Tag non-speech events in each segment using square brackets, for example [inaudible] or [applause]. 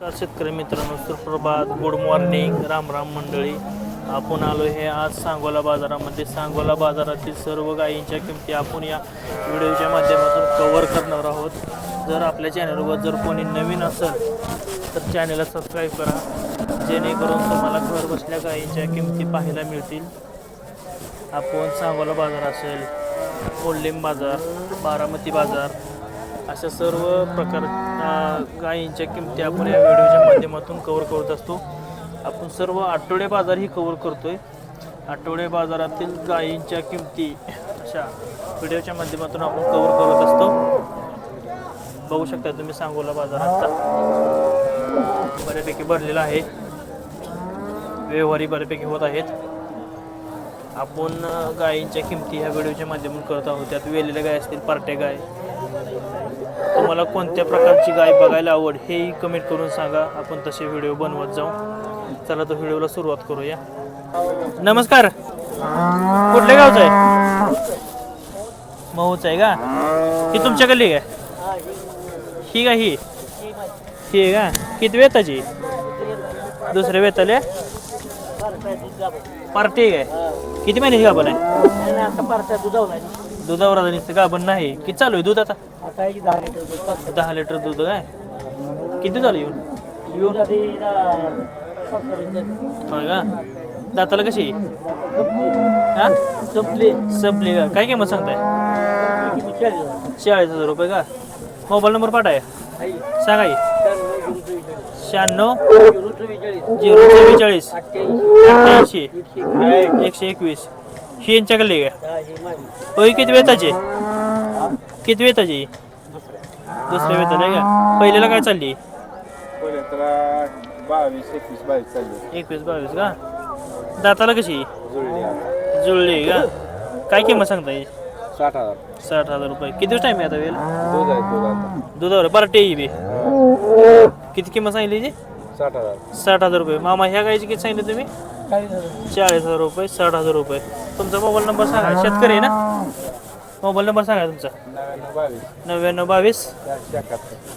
नमस्कार शेतकरी मित्रांनो सुप्रभात. गुड मॉर्निंग राम राम मंडळी. आपण आलो हे आज सांगोला बाजारामध्ये. सांगोला बाजारातील सर्व गायींच्या किमती आपण या व्हिडिओच्या माध्यमातून कव्हर करणार आहोत. जर आपल्या चॅनलवर जर कोणी नवीन असेल तर चॅनलला सबस्क्राईब करा. जेणेकरून तुम्हाला घर बसल्या गायींच्या किमती पाहायला मिळतील. आपण सांगोला बाजार असेल कोल्हेम बाजार बारामती बाजार अशा सर्व प्रकार गायींच्या किमती आपण या व्हिडिओच्या माध्यमातून कवर करत असतो. आपण सर्व आठवडे बाजारही कवर करतो आहे आठवडे बाजारातील गायींच्या किमती अशा व्हिडिओच्या माध्यमातून आपण कवर करत असतो. बघू शकता तुम्ही सांगोला बाजार आत्ता बऱ्यापैकी भरलेला आहे. व्यवहारी बऱ्यापैकी होत आहेत. आपण गायींच्या किमती ह्या व्हिडिओच्या माध्यमातून करत आहोत. त्यात वेलेल्या गाय असतील पार्ट्या गाय. तुम्हाला कोणत्या प्रकारची गाय बघायला आवड हेही कमेंट करून सांगा. आपण तसे व्हिडिओ बनवत जाऊ. चला तर व्हिडिओला सुरुवात करूया. नमस्कार. कुठल्या गावचं आहे? मऊच आहे का? ही तुमच्या गल्ली काय ही का ही? ही आहे का? किती वेताची? दुसऱ्या वेताले? पार्टी काय? किती महिन्याची गाभण आहे. दुधावर आता नुसतं गाभण नाही. किती चालू आहे दूध आता? दहा लिटर दूध काय किती झालं येऊन? होय का? दाताला कशी हा? संपली संपली का? काय किंमत सांगताय? चाळीस हजार रुपये का? मोबाईल नंबर पाठाय सांगा की. शहाण्णव झिरो चव्वेचाळीस. अठ्ठ्याऐंशी एकशे एकवीस. ही यांच्याकडे का? होय किती वेताची? किती वेताची? दुसऱ्या वेताला आहे का? पहिल्याला काय चालली? बावीस एकवीस बावीस चालले. एकवीस बावीस का? दाताला कशी? जुळले का? काय किंमत सांगता येईल साठ हजार. साठ हजार रुपये. किती दिवस टाईम आहे आता वेळ दुधावर पार्टी आहे बी. किती किंमत सांगितली जी साठ हजार. साठ हजार रुपये. मामा ह्या गायची किती सांगितली तुम्ही? चाळीस हजार रुपये साठ हजार रुपये. तुमचा मोबाईल नंबर सांगा. शेतकरी आहे ना? मोबाईल नंबर सांगा तुमचा. नव्याण्णव बावीस.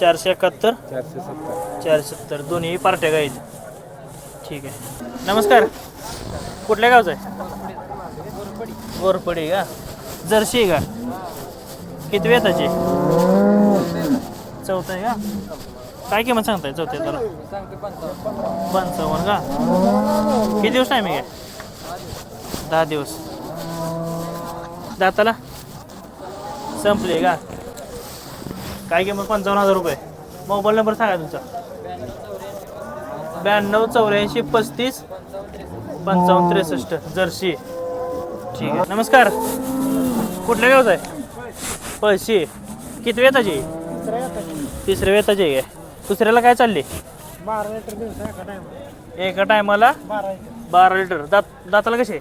चारशे एकाहत्तर. चारशे सत्तर. दोन्ही पार्ट्या गाईत. ठीक आहे. नमस्कार. कुठल्या गावचं आहे? गोरपडी का? जर्शी आहे का? किती वेताची चौथा आहे का? काय किंमत सांगताय? चौथ्या त्याला पंचावन्न का? किती दिवस टायमिंग आहे? दहा दिवस. दाताला? संपले का? काय किंमत? पंचावन्न हजार रुपये. मोबाईल नंबर सांगा तुमचा. ब्याण्णव चौऱ्याऐंशी पस्तीस पंचावन्न त्रेसष्ट जर्सी. ठीक आहे. नमस्कार. कुठल्या गावचा आहे पळशी. किती वेताची? तिसऱ्या वेताची आहे? दुसऱ्याला काय चालली? एका टायमाला बारा लिटर. दात दाताला कसे?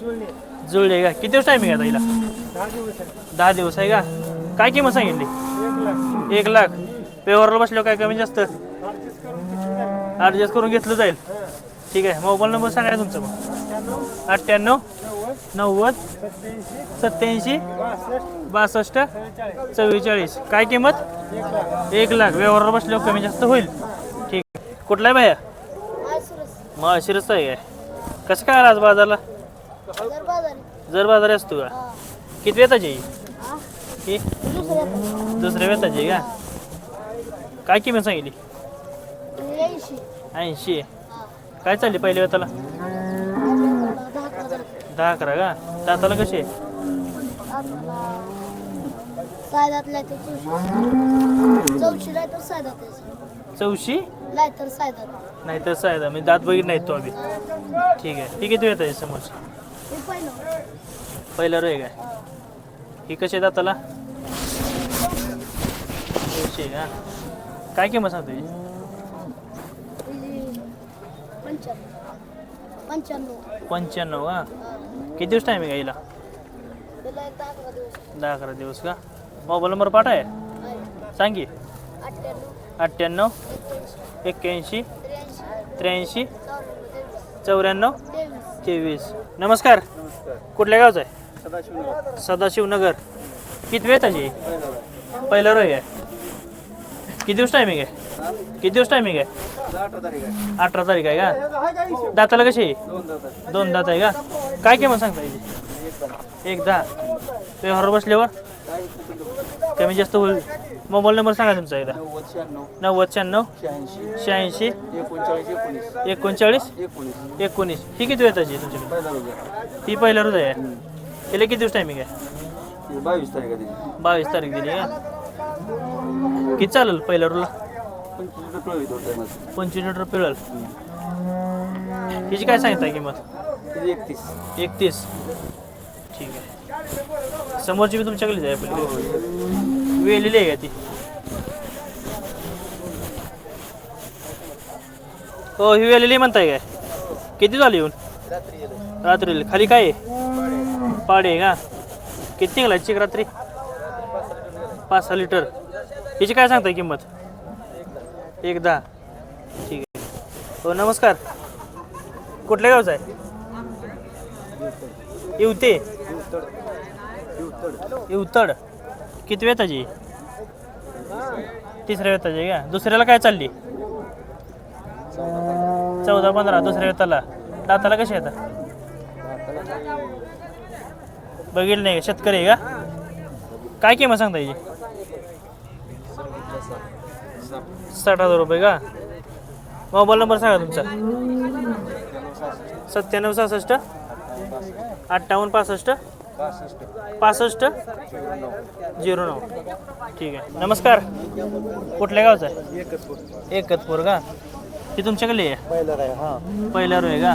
जुळले का? किती दिवस टायमिंग आहे आता हिला दहा दिवस आहे. का? काय किंमत सांगितली? एक लाख. पेवरला बसल्यावर काय कमी जास्त? ॲडजस्ट करून घेतलं जाईल. ठीक आहे. मोबाईल नंबर सांगा तुमचा मग. अठ्ठ्याण्णव नव्वद सत्याऐंशी बासष्ट चव्वेचाळीस. काय किंमत? एक लाख. व्यवहाराला बसल्यावर कमी जास्त होईल. ठीक आहे. कुठला आहे बाया मग शिरस्त आहे काय? कसं काय आला आज बाजारला? जर बाजार असतो का? किती वेताची आहे ही? दुसऱ्या वेताची. आहे का? काय किंमत सांगितली? ऐंशी. काय चालली पहिल्या वेताला? दहा अकरा का? दाताला कशी आहे? चौशी. चौशी नाही तर सायदात चौशी? नाही तर सायदात. नाही तर सायदा. मी दात बघित नाही तो आम्ही. ठीक आहे. ही किती वेत आहे समोर पहिलं पहिला रे काय? ही कशी आहे दाताला? का? काय किंमत सांगतो पंच्याण्णव पंच्याण्णव का? किती दिवस टाईम आहे हिला? त्याला दहा अकरा दिवस का? मोबाईल नंबर पाठा आहे आहे सांग अठ्ठ्याण्णव एक्क्याऐंशी त्र्याऐंशी चौऱ्याण्णव तेवीस नमस्कार. कुठल्या गावचं आहे? सदाशिव सदाशिवनगर. किती वेळ त्याची पहिला रोय आहे. किती दिवस टायमिंग आहे? किती दिवस टायमिंग आहे? अठरा तारीख आहे. का? दाताला कशी? आहे दोन दात आहे का? काय किंमत सांगता याची एक दहा. व्यवहार बसल्यावर? कमी जास्त होईल? मोबाईल नंबर सांगा तुमचा एकदा. नव्वद शहाण्णव. शहाऐंशी. एकोणचाळीस एकोणीस. ही किती वेळ त्याची तुमच्याकडे? ही पहिल्या रोज आहे? तिला किती दिवस टायमिंग आहे? बावीस तारीख बावीस तारीख दिली का किती चालेल पहिल्या रोजला? पंचवीस लिटर पिळल. हिची काय सांगताय किंमत? एकतीस. एकतीस. समोरची बी तुमच्याकडे आहे पलीकडे वेलेली आहे का ती? हो ही वेलेली म्हणताय काय? किती झाली येऊन? रात्री खाली काय आहे? पाडे आहे का? किती निघाला चिक रात्री? पाच सहा लिटर. हिची काय सांगताय किंमत? एक दहा. ठीक आहे. हो नमस्कार. कुठल्या गावचा आहे? येवते उत्तड किती वेताची? तिसऱ्या वेताची का? दुसऱ्याला काय चालली? चौदा पंधरा दुसऱ्या वेताला. दाताला कशी येतात बघितलं नाही का? शेतकरी आहे का? काय किंमत सांगता याची? साठ हजार रुपये का? मोबाईल नंबर सांगा तुमचा. सत्त्याण्णव सहासष्ट अठ्ठावन्न पासष्ट. पासष्ट? झिरो नऊ. ठीक आहे. नमस्कार. कुठल्या गावचा आहे? एकतपूर का? ती तुमच्याकडे आहे? पहिला आहे हा. का?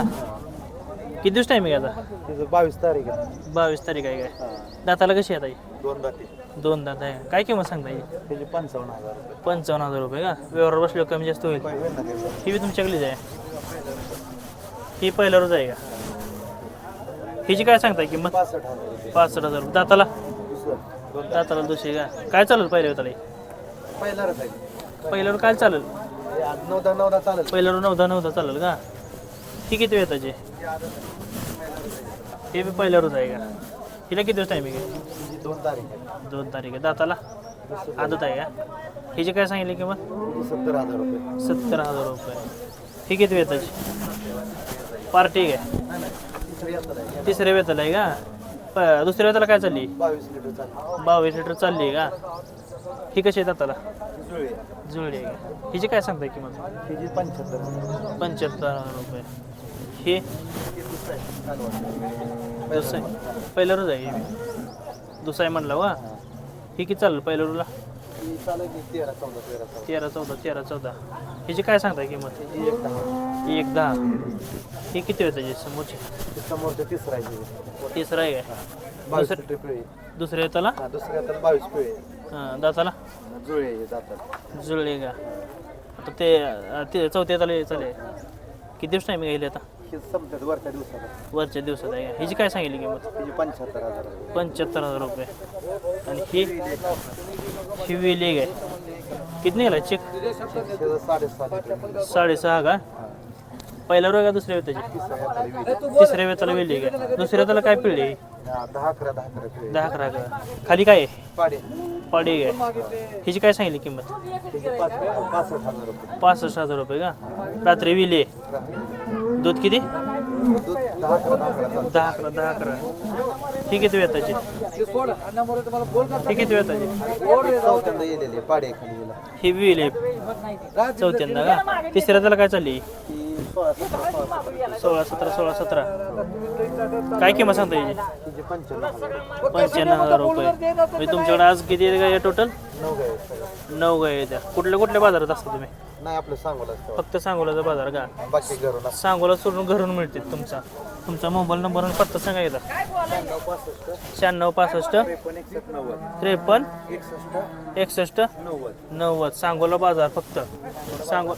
किती दिवस टाईम आहे आता बावीस तारीख आहे. बावीस तारीख आहे काय? दाताला कशी आहे ताई? दोन जाती दोन दात आहे. काय किंमत सांगता येईल त्याचे पंचावन्न हजार रुपये. पंचावन्न हजार रुपये का? व्यवहार बसलो कमी जास्त होईल. होईल ना त्याचं? ही बी तुमच्याकडेच आहे. ही पहिल्या रोज आहे का? हिची काय सांगताय किंमत? पासष्ट हजार. पासष्ट हजार. रुपये दाताला? दुसरं. दोन दाताला दुसरी का? काय चालेल पहिल्या पहिला आहे. पहिल्यावर काय चालेल? हे आज नऊदा नऊदा चालेल पहिल्यावर नवदा नवदा चालेल का? ही किती वेताची हे बी पहिल्यावरच आहे का? हिला किती दिवस टायमिंग आहे? दोन तारीख आहे. दोन तारीख आहे. दाताला? आदत आहे का? हिची काय सांगितली किंमत? सत्तर हजार रुपये. सत्तर हजार रुपये. ही किती वेताची पार्टी आहे तिसऱ्या वेताला आहे का? प- दुसऱ्या वेताला काय चालली? बावीस लिटर चालेल. बावीस लिटर चालली आहे का? ही कशी आहे दाताला? जुळे जुळली आहे का? हिची काय सांगताय किंमत? तिची पंच्याहत्तर. पंच्याहत्तर रुपये. हे? दुसरं पहिलं रोज आहे. दुसरं आहे म्हणलं वा. हे. किती चालेल? पहिल्या रोजला? तेरा चौदा तेरा चौदा. तेरा चौदा तेरा चौदा ह्याची काय सांगताय किंमत? एक दहा. एक दहा. ही किती होतं त्याची? समोरची? समोरचं तिसरा आहे. तिची. तिसरा आहे. काय बावीस दुसरं- लिटर पिळे दुसऱ्या येताला हा दुसऱ्या तर बावीस पिळे. हां दाताला? जुळे हे जातात जुळले का? आता ते अं, ते चौथ्या येताला चालेल किती दिवस टाईम येईल आता? हे संपतात वरच्या दिवसाला. वरच्या दिवसात आहे. ह्याची काय सांगितली किंमत? पंच्याहत्तर हजार. रुपये. पंच्याहत्तर हजार रुपये. आणि ही? ही वेली आहे. किती निघाला चेक? त्याचं साडेसात लिटर साडेसहा का? पहिल्या रोग का दुसऱ्या वेताची? तिसऱ्या हाताला वीस. तिसऱ्या वेताला वेली का? दुसऱ्या वेताला काय पिळली? हा, दहा अकरा दहा अकरा पिळे दहा अकरा अकरा खाली काय आहे? पाडे. पाडी आहे. हिची काय सांगितली किंमत? तिचे पाच पासष्ट हजार रुपये. पासष्ट हजार रुपये का? रात्री विले दूध किती? दूध दहा अकरा दहा अकरा. ठीक आहे अकरा दहा ठीक ही किती वेताची ही किती वेताची चौथ्यांदा चौथ्यांदा का? तिसऱ्या त्याला काय चालली? सोळा सतरा सोळा सतरा. काय किंमत सांगता येईल पंच्याण्णव हजार रुपये. म्हणजे तुमच्याकडे आज किती आहे टोटल नऊ गाय नऊ गाय त्या कुठल्या कुठल्या बाजारात असता तुम्ही? नाही आपलं तेव्हा. फक्त सांगोलाचा बाजार का? बाकी घरून. सांगोला सोडून घरून मिळते तुमचा. तुमचा मोबाईल नंबर आणि पत्ता सांगा येतात शहाण्णव पासष्ट. त्रेपन्न. एकसष्ट. नव्वद. सांगोला बाजार फक्त. सांगो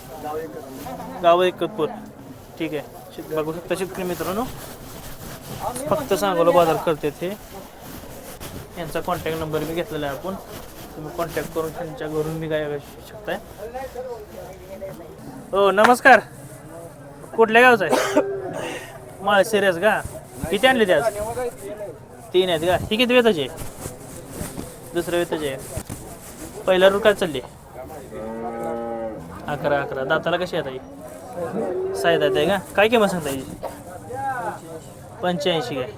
गाव एकतपूर. ठीक आहे. बघू शकता शेतकरी मित्रांनो. फक्त सांगोला बाजार करते ते यांचा कॉन्टॅक्ट नंबर मी घेतलेला आहे आपण. तुम्ही कॉन्टॅक्ट करून त्यांच्या घरून मी काय शकताय? हो नमस्कार. कुठल्या गावचा आहे? माळ सिरियस का? किती आणले ते आज? तीन आहेत का? ही किती वेताची आहे? दुसऱ्या वेताची आहे. पहिला रूट काय चालली? अकरा अकरा. दाताला कशी आहे ताई? दात आहे का? काय किंमत सांगता येईल? पंच्याऐंशी काय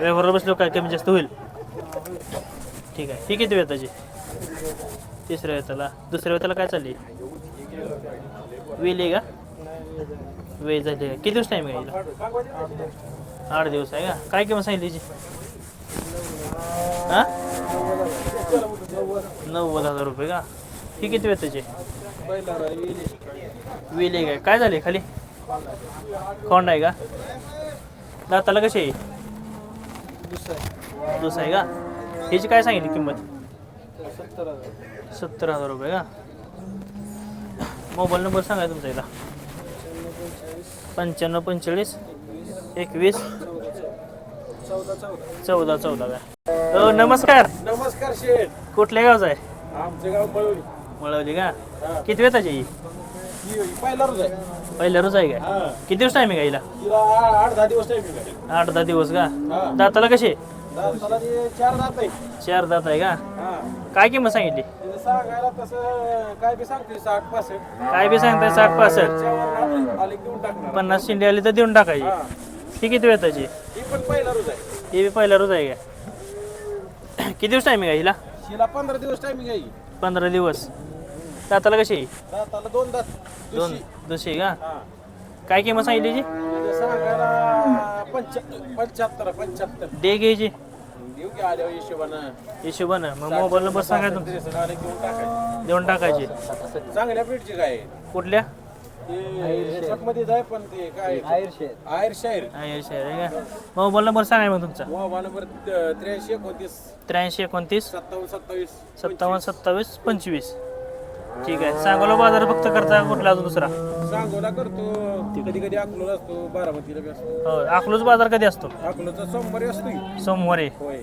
व्यवहार बसलो काय कमी जास्त होईल? ठीक आहे. ही किती वेताची तिसऱ्या वेताला. दुसऱ्या वेताला काय चालली? वेल आहे का? वेळ झाली. का किती दिवस टाईम आहे आठ दिवस आहे का? काय किंमत सांगितली हिची हा? नव्वद हजार रुपये का? ही किती वेताची वेल आहे काय काय झाले खाली? खोंड आहे का? दाताला कशी आहे? दुसरं आहे. का? ह्याची काय सांगितली किंमत? सत्तर हजार रुपये का? मोबाईल नंबर सांगा तुमचा याला पंच्याण्णव पंचेचाळीस एकवीस चौदा चौदा काय हो नमस्कार. नमस्कार शेठ. कुठल्या गावचा आहे? आमचं गाव पळवली वळवली का? किती वेळ त्याची पहिला रोज आहे. पहिल्या रोज आहे काय हा. किती दिवस टायमिंग आहे आठ दहा दिवस आठ दहा दिवस का. दाताला कसे? दाताला ते चार दात आहे चार दात आहे का? हा काय किंमत सांगितली? तिला सांगायला तसं काय बी सांगते साठ पासष्ट काय बी सांगताय साठ पासष्ट. त्याच्यावर आले देऊन टाकणार पन्नास शिंदे आली तर देऊन टाकायची. हा. ही किती वेळ त्याची ही पण पहिला रोज आहे. ही बी पहिला रोज आहे का? [clears throat] किती दिवस टायमिंग आहे हिला? हिला पंधरा दिवस टायमिंग आहे पंधरा दिवस. दाताला कशी आहे? दाताला दोन दात. दोन दुसरी. दुसरी का? हा. काय किंमत सांगितली जी सांगायला पंच्याहत्तर पंच्याहत्तर. दे घ्यायची हिशोबानं? हिशोबानं. मग मोबाईल नंबर सांगा टाकायचे. देऊन टाकायची. चांगल्या ब्रीडची काय? कुठल्या? मध्ये जाय पण ते काय? आयर शाहीर आहे शहर आहे का? मोबाईल नंबर सांगा मग तुमचा. मोबाईल नंबर त्र्याऐंशी एकोणतीस. त्र्याऐंशी एकोणतीस. सत्तावन्न सत्तावीस. सत्तावन्न सत्तावीस पंचवीस. ठीक आहे. सांगोला बाजार फक्त करता कुठला अजून दुसरा? सांगोला करतो कधी कधी अकलूला असतो बारामतीला बी असतो. हो अकलूज बाजार कधी असतो? अकलूचा सोमवारी असतो. सोमवारी. होय.